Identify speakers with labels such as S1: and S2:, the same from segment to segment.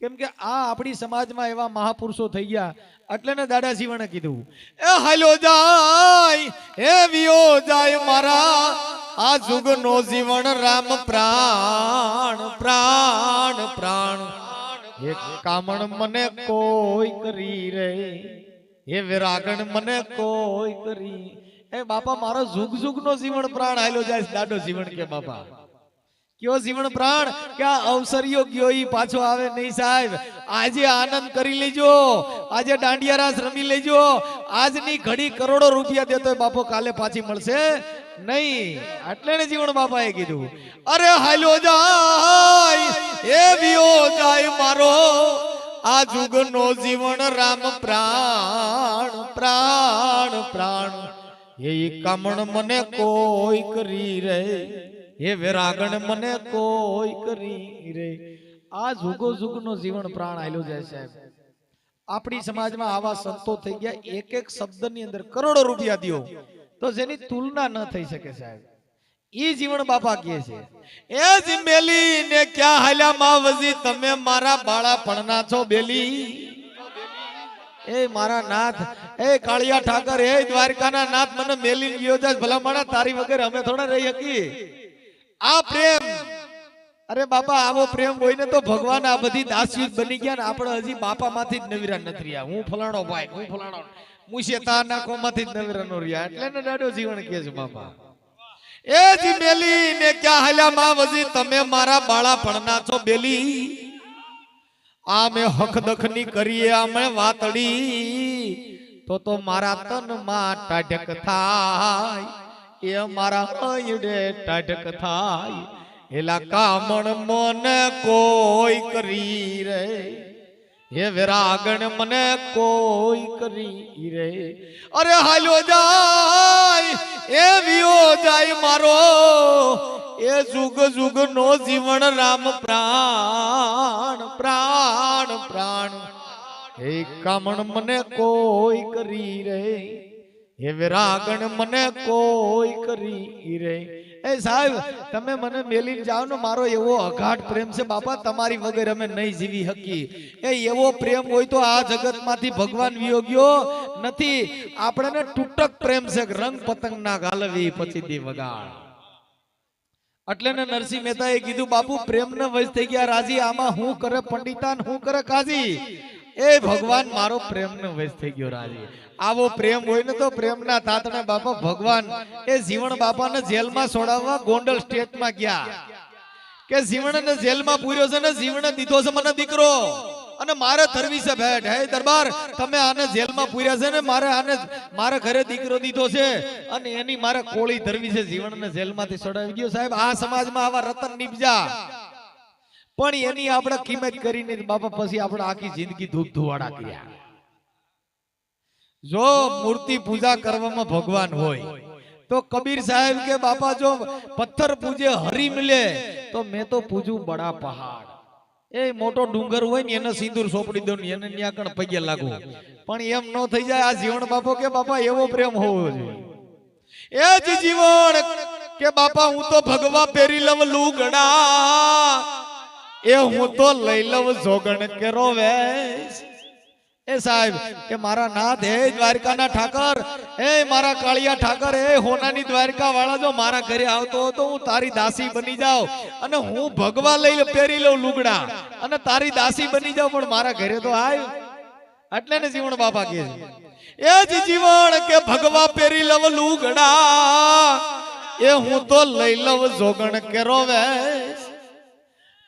S1: કેમ કે આ આપણી સમાજમાં એવા મહાપુરુષો થઈ ગયા. એટલે ને દાદા શિવણે કીધું, એ હાલો જાય, હે વિયો જાય મારા, આ જુગનો જીવન રામ પ્રાણ પ્રાણ પ્રાણ. એક કામણ મને કોઈ કરી રે એ વિરાગણ મને કોઈ કરી. એ બાપા, મારો જુગ જુગ નો જીવન પ્રાણ હાલો જાય દાડો જીવન કે બાપા. કયો જીવન પ્રાણ? કે આ અવસરીઓ ગયો ઈ પાછો આવે નહીં સાહેબ? આજે આનંદ કરી લેજો. આજે દાંડિયા રાસ રમી લેજો. આજની ઘડી કરોડો રૂપિયા દેતો બાપો, કાલે પાછી મળશે નહીં. એટલે ને જીવન બાપાએ કીધું. અરે હાલ્યો જાય, એ વિયો જાય મારો. આ જુગનો જીવન રામ પ્રાણ પ્રાણ પ્રાણ. એ કામણ મને કોઈ કરી રે એ વેરાગણ મને કોઈ કરી રે. આ જુગો જુગનો જીવન પ્રાણ આયલો જાય સાહેબ. આપણી સમાજમાં આવા સંતો થઈ ગયા, એક એક શબ્દની અંદર કરોડો રૂપિયા દો તો જેની તુલના ન થઈ શકે સાહેબ. ઈ જીવન બાપા કહે છે. એ જિમેલી ને ક્યાં હાલ્યા માવજી? તમે મારા બાળા પણના છો બેલી. એ મારા નાથ, એ કાળિયા ઠાકર, એ દ્વારકાના નાથ, મને મેલી ગયો છે. ભલામણા તારી વગર અમે થોડા રહી શકીએ. આ પ્રેમ. અરે બાપા, આવો પ્રેમ હોય ને તો ભગવાન આ બધી દાસી બની ગયા ને આપણે હજી બાપા માંથી જ નવીરા નથી રહ્યા. હું ફલાણો ભાઈ, હું ફલાણો. હું શેતા નાખો કોમાંથી જ નવીરા નો રહ્યા. એટલે ને દાડો જીવન કે છે બાપા. એ જી મેલી ને ક્યાં હાલ્યા માં વજી તમે મારા બાળા પણના છો બેલી. આ મેં હખ દખની કરીએ, આમે વાતડી તો તો મારા તનમાં ટાઢક થાય. એ મારા હૈડે ટાઢક થાય. એલા કામણ મને કોઈ કરી રે. હે વિરાગણ મને કોઈ કરી રે. અરે હાલ્યો જાય, એ વિયો જાય મારો. એ જુગ જુગ નો જીવન રામ પ્રાણ પ્રાણ પ્રાણ. હે કામણ મને કોઈ કરી રે. હે વિરાગણ મને કોઈ કરી રે એ સાહેબ, તમે મને મેલી જાઓ ને, મારો એવો અઘાટ પ્રેમ છે બાપા, તમારી વગર અમે નહીં જીવી હકી એ એવો પ્રેમ હોય તો આ જગતમાંથી ભગવાન વિયોગ્યો નથી. આપણને તૂટક પ્રેમ છે, રંગ પતંગ ના ગાલવી પછી દી વગાડ. એટલે ને નરસિંહ મહેતાએ કીધું, બાપુ, પ્રેમ ને વય થઈ ગયા, રાજી, આમાં હું કરે પંડિતાન, હું કરે કાજી એ ભગવાન મારો પ્રેમ ને વશ થઈ ગયો રાજી. આવો પ્રેમ હોય ને તો પ્રેમના તાતણે બાપા ભગવાન. એ જીવણ બાપાને જેલમાં છોડાવવા ગોંડલ સ્ટેટમાં ગયા. કે જીવણને જેલમાં પૂર્યો છે ને જીવણે દીધો છે મને દીકરો. અને મારે ધરવી છે ભેટ. હે દરબાર તમે આને જેલમાં પૂર્યા છે ને મારે આને મારા ઘરે દીકરો દીધો છે. અને એની મારે કોળી ધરવી છે. જીવણને જેલમાંથી છોડાવી ગયો. સાહેબ આ સમાજમાં આવા રતન નીપજા. પણ એની આપણે કિંમત કરીને બાપા પછી આપણે આખી જિંદગી ધૂપ ધુવાડા કર્યા. જો મૂર્તિ પૂજા કરવામાં ભગવાન હોય તો કબીર સાહેબ કે બાપા જો પથ્થર પૂજે હરી મિલે તો મેં તો પૂજું બડા પહાડ. એ મોટો ડુંગર હોય ને એને સિંદૂર સોપડી દો ને એને ન્યા કણ પગે લાગુ પણ એમ ન થઈ જાય આ જીવન બાપો કે બાપા એવો પ્રેમ હોવો જોઈએ. એ જ જીવન કે બાપા હું તો ભગવા પહેરી લવ લુગડા. એ હું તો લઈ લઉં જોગણ કેરો વેશ. એ સાહેબ એ મારા નાથ હે દ્વારકાના ઠાકર. એ મારા કાળિયા ઠાકર એ હોનાની દ્વારકા વાળા જો મારા ઘરે આવતો હતો હું તારી દાસી બની જાઉં. અને હું ભગવા લઈ પહેરી લઉં લુગડા. અને તારી દાસી બની જાઉં પણ મારા ઘરે તો આવ એટલે ને જીવણ બાપા કે એ જ જીવણ કે ભગવા પહેરી લવ લુગડા. એ હું તો લઈ લવ જોગણ કેરો વેશ.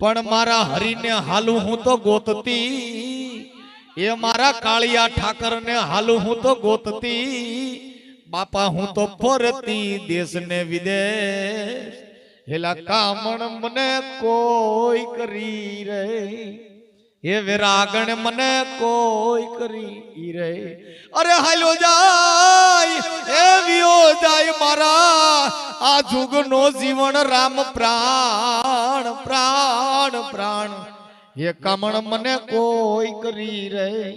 S1: પણ મારા હરીને હાલું હું તો ગોતતી. એ મારા કાળિયા ઠાકર ને હાલું હું તો ગોતતી. બાપા હું તો ફરતી દેશ ને વિદેશ. હેલા કામણ મને કોઈ કરી રે એ વિરાગણ, મને કોઈ કરી રે. અરે હાલો જાય એ વિયો જાય મારા. આ જુગનો જીવન રામ પ્રાણ પ્રાણ પ્રાણ. એ કામણ, મને કોઈ કરી રે.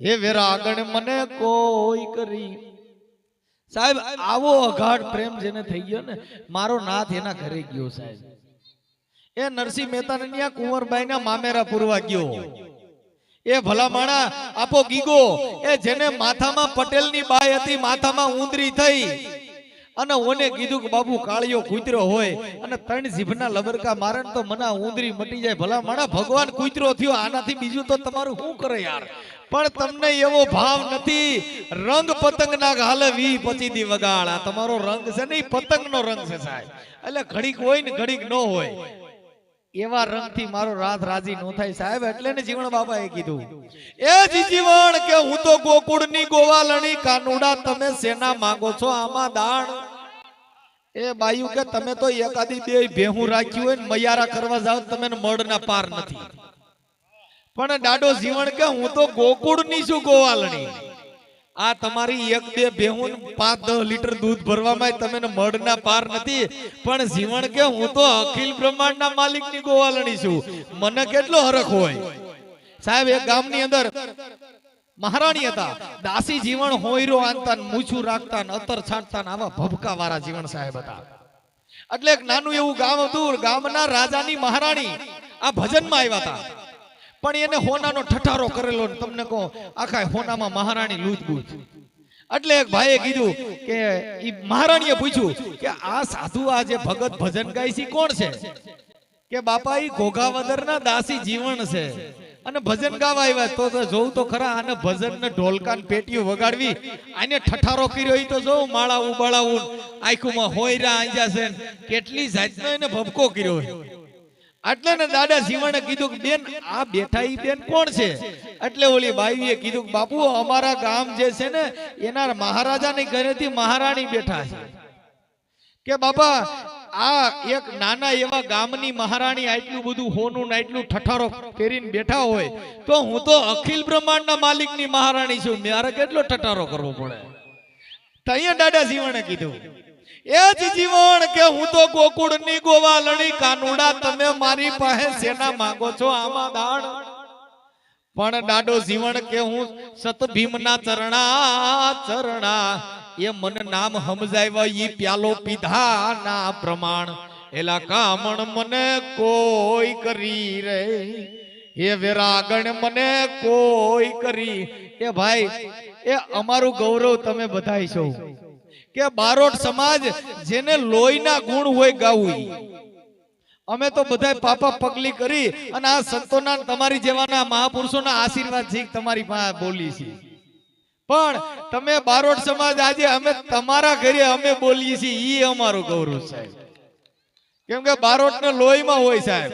S1: એ વિરાગણ, મને કોઈ કરી. સાહેબ, આવો અઘાટ પ્રેમ જેને થઈ ગયો ને, મારો નાથ એના ઘરે ગયો સાહેબ. એ નરસિંહ મહેતાને ત્યાં કુંવરબાઈના મામેરા પૂરવા ગયો. એ ભલા માણા આપો ગીગો એ જેને માથામાં પટેલની બાય હતી માથામાં ઊંદરી થઈ. અને ઓને કીધું કે બાબુ કાળિયો કૂતરો હોય અને ત્રણ જીભના લબરકા મારે તો મને ઊંદરી મટી જાય. ભલા માણા ભગવાન કૂતરો થયો આનાથી બીજું તો તમારું શું કરે યાર? પણ તમને એવો ભાવ નથી. રંગ પતંગ ના ગાલે વી પચી દી વગાડ. આ તમારો રંગ છે ને પતંગ નો રંગ છે સાહેબ. એટલે ઘડીક હોય ને ઘડીક ન હોય. એવા રંગથી મારો રાત રાજી નો થાય સાહેબ એટલે ને જીવણ બાબાએ કીધું. એ જી જીવણ કે હું તો ગોકુળની ગોવાલણી કાનુડા તમે સેના માંગો છો? આમાં દાણ. એ બાયુ કે તમે તો એકાદી બે ભેહું રાખ્યું હોય ને મૈયારા કરવા જાવ તમે મળના પાર નથી. પણ દાડો જીવણ કે હું તો ગોકુળની છું ગોવાલણી. આ તમારી એક બે ભેહું પાંચ દસ લીટર દૂધ ભરવામાં તમે મળના પાર નથી. પણ જીવન કે હું તો અખિલ બ્રહ્માંડના માલિકની ગોવાલણી છું. મને કેટલો હરખ હોય? સાહેબ, એક ગામની અંદર મહારાણી હતા. દાસી જીવન હોયરો આનતા મૂછું રાખતા અતર છાંટતા આવા ભભકા વાળા જીવન સાહેબ હતા. એટલે એક નાનું એવું ગામ હતું. ગામના રાજાની મહારાણી આ ભજનમાં આવ્યા હતા. પણ એને હોનાનો ઠઠારો કરેલો તમને કહો, આખા હોનામાં મહારાણી લૂજબૂજ એટલે એક ભાઈએ કીધું કે ઈ મહારાણીએ પૂછ્યું કે આ સાધુ આ જે ભગત ભજન ગાય છે કોણ છે? કે બાપા, ઈ ઘોઘાવદરના દાસી જીવન છે. અને ભજન ગાવા આવ્યા તો જોઉં તો ખરા આને ભજન ને ઢોલકા પેટીઓ વગાડવી, આને ઠઠારો કર્યો એ તો જોઉં માળા ઉબાળાવું, આંખોમાં હોયરા આંજા છે કેટલી જાતનો એને ભબકો કર્યો કે મહારાણી બેઠા છે. કે, બાપા, આ એક નાના એવા ગામની મહારાણી આટલું બધું હોનું ને આટલું ઠઠારો પહેરીને બેઠા હોય, તો હું તો અખિલ બ્રહ્માંડના માલિકની મહારાણી છું. મારે કેટલો ઠઠારો કરવો પડે? તો અહીંયા દાદા શિવણે કીધું એ જ જીવન કે હું તો ગોકુળની ગોવાલણી કાનુડા, તમે મારી પાસે સેના માંગો છો, આમાં દાણ. પણ દાડો જીવન કે હું સત ભીમના ચરણા ચરણા, એ મને નામ સમજાવ્યા ઈ પ્યાલો પીધા ના પ્રમાણ. એલા કામણ મને કોઈ કરી રે એ વેરાગણ મને કોઈ કરી. એ ભાઈ, એ અમારું ગૌરવ તમે બધાય છો. કે બારોટ સમાજ જેને લોહીના ગુણ હોય ગાવું અમે તો બધા પાપા પગલી કરી અને આ સંતોના તમારી જેવાના મહાપુરુષોના આશીર્વાદથી તમારી બોલી છીએ પણ તમે બારોટ સમાજ આજે અમે તમારા ઘરે અમે બોલીએ છીએ, ઈ અમારું ગૌરવ સાહેબ કેમ કે બારોટ ને લોહીમાં હોય સાહેબ.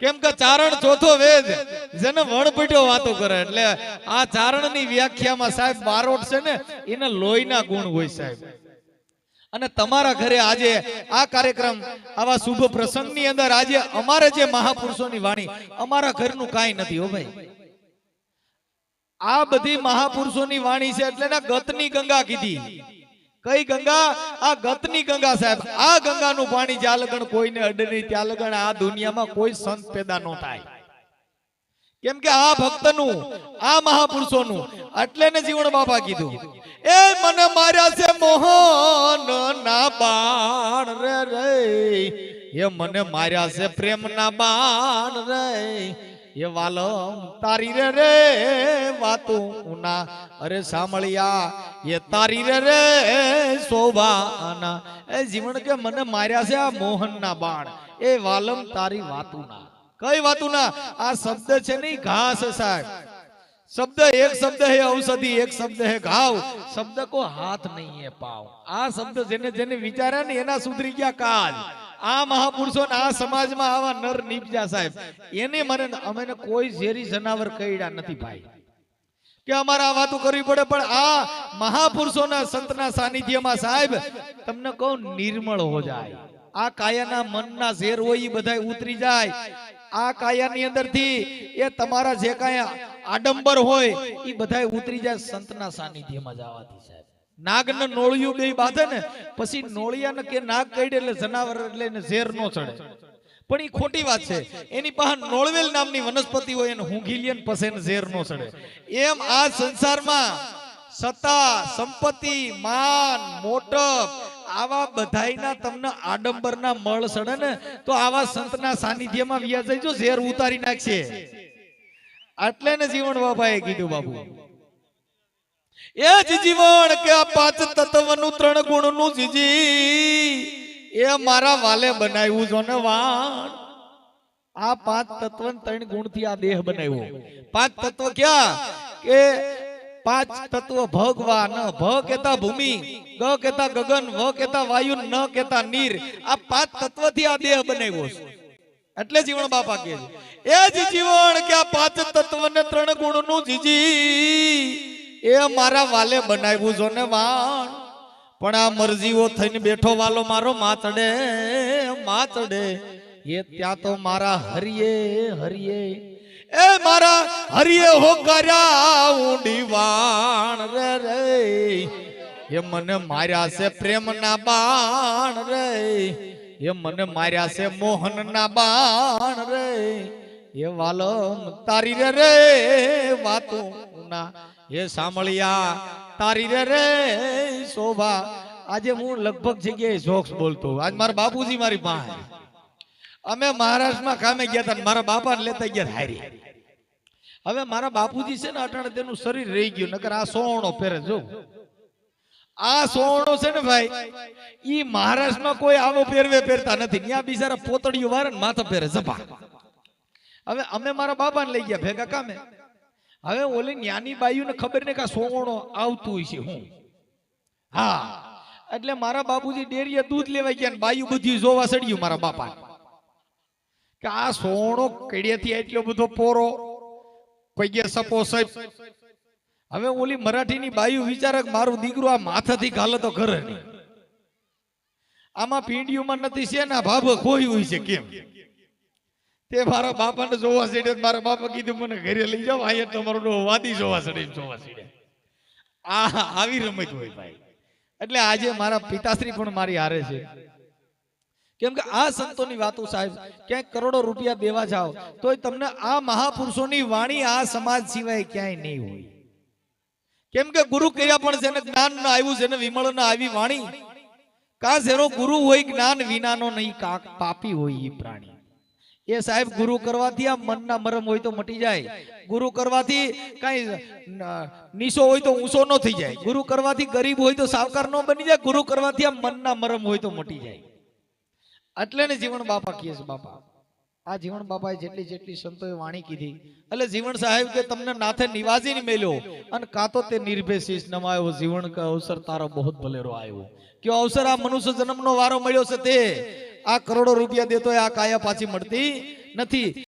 S1: કેમ કે ચારણ ચોથો વેદ જેને વણપીઠો વાતો કરે એટલે આ ચારણની વ્યાખ્યામાં સાહેબ બારોટ છે ને, એને લોહીના ગુણ હોય સાહેબ. અને તમારા ઘરે આજે આ કાર્યક્રમ, આવા શુભ પ્રસંગની અંદર આજે અમારે જે મહાપુરુષોની વાણી, અમારા ઘરનું કાંઈ નથી હો ભાઈ. આ બધી મહાપુરુષોની વાણી છે એટલે ગતની ગંગા કીધી. કઈ ગંગા? આ ગતની ગંગા સાહેબ. આ ગંગાનું પાણી જ્યાં લગણ કોઈને અડે નહીં, ત્યાં લગણ આ દુનિયામાં કોઈ સંત પેદા ન થાય. કેમ કે આ ભક્તનું, આ મહાપુરુષોનું, એટલે ને જીવન બાપા કીધું. એ મને માર્યા છે મોહન ના બાણ રે રે. એ મને માર્યા છે પ્રેમ ના બાણ રે. એ વાલમ તારી રે રે. વાતું ના અરે સાંભળ્યા, એ તારી રે રે. શોભાના એ જીવન કે મને માર્યા છે આ મોહન ના બાણ. એ વાલમ તારી વાતું ના કઈ વાતું ના આ શબ્દ છે નહીં ઘાસ સાહેબ. શબ્દ એક શબ્દ હે ઔષધિ એક શબ્દ હે ઘાવ. શબ્દ કો હાથ નહીં હે પાવ. આ શબ્દ જેને જેને વિચાર્યા ને એના સુધરી ગયા કાલ. આ મહાપુરુષો આ સમાજમાં આવા નર નીપજા સાહેબ. એને મને અમે કોઈ ઝેરી જનાવર કઈડા નથી ભાઈ. કે અમારે આ વાતો કરવી પડે પણ આ મહાપુરુષોના સંતના સાનિધ્યમાં સાહેબ તમને કહું નિર્મળ હો જાય. આ કાયાના મનના ઝેર હોય એ બધા ઉતરી જાય. આ કાયાની અંદરથી એ તમારા જે કાંઈ આડંબર હોય એ બધા ઉતરી જાય સંતના સાનિધ્યમાં જવાથી સાહેબ. નાગને નોળિયું બે બાંધે ને પછી નોળિયાને કે નાગ કઈડે એટલે જનાવર એટલે એને ઝેર નો ચડે. પણ એ ખોટી વાત છે એની પાસે નોળવેલ નામની વનસ્પતિ હોય એને હુંઘી લે પછી એને ઝેર નો ચડે. એમ આ સંસારમાં સત્તા સંપત્તિ માન મોટપ આવા બધાયના તમને આડંબરના મળ સડે ને તો આવા સંતના સાનિધ્યમાં વ્યાજ જઈજો ઝેર ઉતારી નાખશે. એટલે ને જીવન બાબાએ કીધું બાબુ એ જ જીવન કે આ પાંચ તત્વનું ત્રણ ગુણનું જીજી. એ મારા વાલે બનાવ્યું છો ને વાણ. આ પાંચ તત્વ ત્રણ ગુણથી આ દેહ બનાવ્યો. પાંચ તત્વ ક્યાં? કે પાંચ તત્વ ભગવાન. ભ કેતા ભૂમિ ગ કેતા ગગન વ કેતા વાયુ ન કેતા નીર. આ પાંચ તત્વથી આ દેહ બનાવ્યો છે. એટલે જીવન બાપા કહે એ જ જીવન કે આ પાંચ તત્વ ને ત્રણ ગુણનું જીજી. એ મારા વાલે બનાવ્યું છો ને વાણ. પણ આ મરજીઓ થઈને બેઠો વાલો મારો માતડે માતડે. એ ત્યાં તો મારા હરિયે હરિયે. એ મારા હરિયે હો કર્યા ઊંડી વાણ રે રે. એ મને માર્યા છે પ્રેમના બાણ રે. એ મને માર્યા છે મોહનના બાણ રે. એ વાલમ તારી રે રે વાતો ના એ સાંભળ્યા, તારી રે રે શોભા. આજે હું લગભગ જગ્યાએ જોક્સ બોલતો. આજ મારા બાપુજી મારી પાસે. અમે મહારાષ્ટ્રમાં કામે ગયા હતા ને મારા બાપાને લેતા ગયા હારી. હવે મારા બાપુજી છે ને અટાણે તેનું શરીર રહી ગયું, નકર આ સોણો પહેરે જો. આ સોણો છે ને ભાઈ ઈ મહારાષ્ટ્રમાં કોઈ આવો પહેરવે પહેરતા નથી. ત્યાં બિચારા પોતડીઓ વારે માથા પહેરે જપા હવે અમે મારા બાપાને લઈ ગયા, ભેગા કામે. હવે ઓલી ન્યાની બાયુને ખબર ને કે સોવણો આવતું હોય છે હું? હા. એટલે મારા બાબુજી ડેરીએ દૂધ લેવા ગયા બાયું બધી જોવા સડ્યું મારા બાપા. કે આ સોવણો કડિયાથી એટલો બધો પોરો? પૈગે સપો સાહેબ. હવે ઓલી મરાઠીની બાયુ વિચારક મારું દીકરું આ માથાથી ગાલે તો ઘરે નહીં. આમાં પીંડિયુમાં નથી છે ને ભાભ હોય છે કેમ? તે મારા બાપાને જોવા સડે મારા બાપા કીધું મને ઘરે લઈ જાઓ અહીંયા તમારો વાદી જોવા સડે જોવા સડે આ આવી રમત હોય ભાઈ. એટલે આજે મારા પિતાશ્રી પણ મારી હારે છે. કેમ કે આ સંતોની વાતો સાહેબ ક્યાંક કરોડો રૂપિયા દેવા જાઓ તોય તમને આ મહાપુરુષોની વાણી આ સમાજ સિવાય ક્યાંય નહીં હોય. કેમ કે ગુરુ કર્યા પણ જેને જ્ઞાન ના આવ્યું જેને વિમળ ના આવી વાણી કા જેનો ગુરુ હોય જ્ઞાન વિનાનો નહીં કાક પાપી હોય એ પ્રાણી. એ સાહેબ ગુરુ કરવાથી આ મનના મરમ હોય તો મટી જાય. ગુરુ કરવાથી કઈ નીસો હોય તો ઊંચો ન થઈ જાય. ગુરુ કરવાથી ગરીબ હોય તો સાવકાર ન બની જાય. ગુરુ કરવાથી આ મનના મરમ હોય તો મટી જાય. એટલે ને જીવન બાપા કહે છે, બાપા આ જીવન બાપાએ જેટલી જેટલી સંતોએ વાણી કીધી, એટલે જીવન સાહેબ કે તમને નાથે નિવાસી મેલ્યો અને કાં તો તે નિર્ભય નમાયો જીવન કે અવસર તારો બહુ ભલેરો આવ્યો. કે અવસર આ મનુષ્ય જન્મનો વારો મળ્યો છે તે? આ કરોડો રૂપિયા દેતો આ કાયા પાછી મળતી નથી.